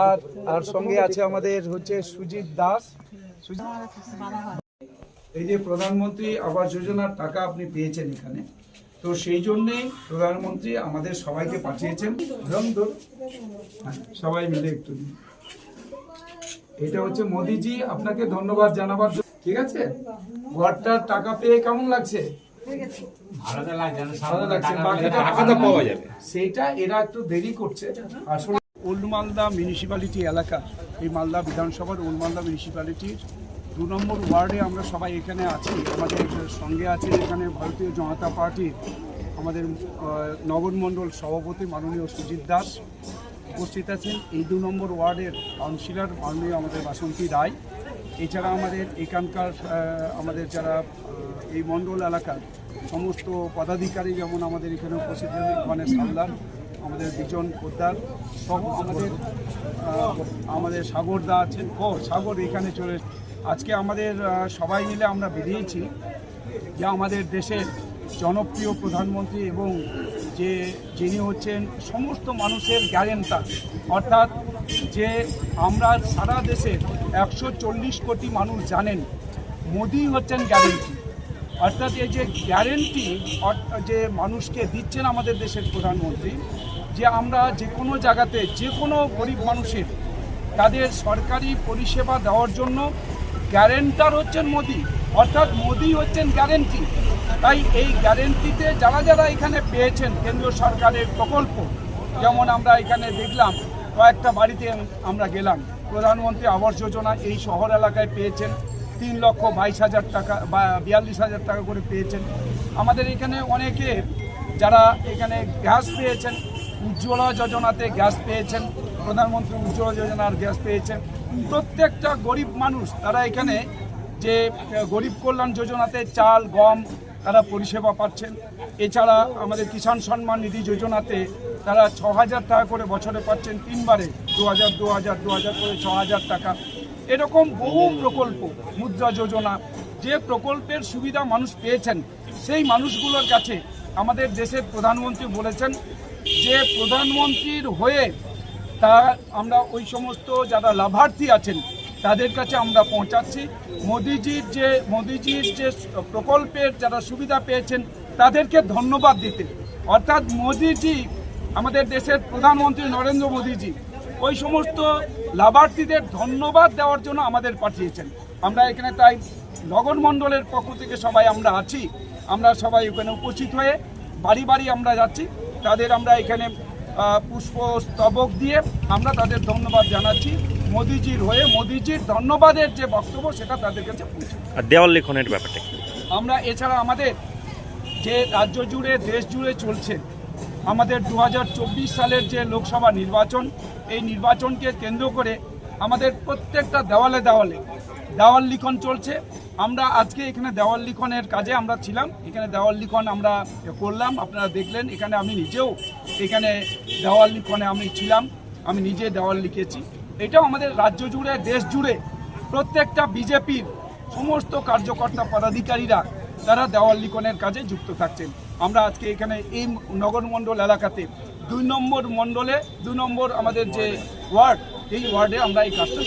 আর আর সঙ্গে আছে আমাদের হচ্ছে সুজিত দাস। এই যে প্রধানমন্ত্রী আবাস যোজনার টাকা আপনি পেয়েছেন এখানে তো সেই জন্যেই প্রধানমন্ত্রী আমাদের সবাইকে পাঠিয়েছেন। হ্যাঁ, সবাই মিলে একটু। এটা হচ্ছে মোদিজি আপনাকে ধন্যবাদ জানাবার জন্য। ঠিক আছে? ঘরটার টাকা পেয়ে কেমন লাগছে? সেইটা এরা একটু দেরি করছে। আসলে ওল্ড মালদা মিউনিসিপ্যালিটি এলাকা এই মালদা বিধানসভার ওল্ড মালদা মিউনিসিপ্যালিটির দু নম্বর ওয়ার্ডে আমরা সবাই এখানে আছি। আমাদের সঙ্গে আছে এখানে ভারতীয় জনতা পার্টির আমাদের আহ, নগর মণ্ডল সভাপতি মাননীয় সুজিত দাস। উপস্থিত আছেন এই দু নম্বর ওয়ার্ডের কাউন্সিলর মাননীয় আমাদের বাসন্তী রায়। এছাড়া আমাদের এখানকার আমাদের যারা এই মণ্ডল এলাকার সমস্ত পদাধিকারী যেমন আমাদের এখানে উপস্থিত মানে সালদার আমাদের বিজন পোদ্দার সহ আমাদের আমাদের সাগরদা আছেন ও সাগর এখানে চলে আজকে আমাদের সবাই মিলে আমরা বেরিয়েছি যে আমাদের দেশের জনপ্রিয় প্রধানমন্ত্রী এবং যে, যিনি হচ্ছেন সমস্ত মানুষের গ্যারেন্টার। অর্থাৎ যে আমরা সারা দেশের একশো চল্লিশ কোটি মানুষ জানেন, মোদি হচ্ছেন গ্যারেন্টি অর্থাৎ এই যে গ্যারেন্টি যে মানুষকে দিচ্ছেন আমাদের দেশের প্রধানমন্ত্রী, যে আমরা যে কোনো জায়গাতে যে কোনো গরিব মানুষের তাদের সরকারি পরিষেবা দেওয়ার জন্য গ্যারেন্টার হচ্ছেন মোদি। অর্থাৎ মোদি হচ্ছেন গ্যারেন্টি তাই এই গ্যারেন্টিতে যারা যারা এখানে পেয়েছেন কেন্দ্রীয় সরকারের প্রকল্প, যেমন আমরা এখানে দেখলাম, কয়েকটা বাড়িতে আমরা গেলাম। প্রধানমন্ত্রী আবাস যোজনা এই শহর এলাকায় পেয়েছেন। তিন লক্ষ বাইশ হাজার টাকা বা বিয়াল্লিশ হাজার টাকা করে পেয়েছেন। আমাদের এখানে অনেকে যারা এখানে গ্যাস পেয়েছেন, উজ্জ্বলা যোজনাতে গ্যাস পেয়েছেন, প্রধানমন্ত্রী উজ্জ্বলা যোজনার গ্যাস পেয়েছেন। প্রত্যেকটা গরিব মানুষ তারা এখানে যে, গরিব কল্যাণ যোজনাতে চাল, গম তারা পরিষেবা পাচ্ছেন। এছাড়া আমাদের কিষাণ সম্মান নিধি যোজনাতে তারা ছ হাজার টাকা করে বছরে পাচ্ছেন তিনবারে। দু হাজার দু হাজার দু হাজার করে ছ হাজার টাকা। এরকম বহু প্রকল্প, মুদ্রা যোজনা, যে প্রকল্পের সুবিধা মানুষ পেয়েছেন, সেই মানুষগুলোর কাছে আমাদের দেশের প্রধানমন্ত্রী বলেছেন যে প্রধানমন্ত্রীর হয়ে তা আমরা ওই সমস্ত যারা লাভার্থী আছেন তাদের কাছে আমরা পৌঁছাচ্ছি। মোদিজির যে মোদিজির যে প্রকল্পের যারা সুবিধা পেয়েছেন তাদেরকে ধন্যবাদ দিতে। অর্থাৎ মোদিজি আমাদের দেশের প্রধানমন্ত্রী নরেন্দ্র মোদিজি ওই সমস্ত লাভার্থীদের ধন্যবাদ দেওয়ার জন্য আমাদের পাঠিয়েছেন। আমরা এখানে তাই নগর মণ্ডলের পক্ষ থেকে সবাই আমরা আছি। আমরা সবাই ওখানে উপস্থিত হয়ে বাড়ি বাড়ি আমরা যাচ্ছি। তাদের আমরা এখানে আহ, পুষ্প স্তবক দিয়ে আমরা তাদের ধন্যবাদ জানাচ্ছি। মোদিজির হয়ে মোদিজির ধন্যবাদের যে বক্তব্য সেটা তাদের কাছে পৌঁছে আর দেওয়াল লিখনের ব্যাপারটা আমরা এছাড়া আমাদের যে রাজ্য জুড়ে দেশ জুড়ে চলছে আমাদের দু হাজার চব্বিশ সালের যে লোকসভা নির্বাচন এই নির্বাচনকে কেন্দ্র করে আমাদের প্রত্যেকটা দেওয়ালে দেওয়ালে দেওয়াল লিখন চলছে। আমরা আজকে এখানে দেওয়াল লিখনের কাজে আমরা ছিলাম। এখানে দেওয়াল লিখন আমরা করলাম। আপনারা দেখলেন এখানে আমি নিজেও এখানে দেওয়াল লিখনে আমি ছিলাম। আমি নিজে দেওয়াল লিখেছি। এটাও আমাদের রাজ্য জুড়ে, দেশ জুড়ে প্রত্যেকটা বিজেপির সমস্ত কার্যকর্তা পদাধিকারীরা তারা দেওয়াল লিখনের কাজে যুক্ত থাকছেন। আমরা আজকে এখানে এই নগরমণ্ডল এলাকাতে দুই নম্বর মণ্ডলে, দুই নম্বর আমাদের যে ওয়ার্ড, এই ওয়ার্ডে আমরা এই কাজটা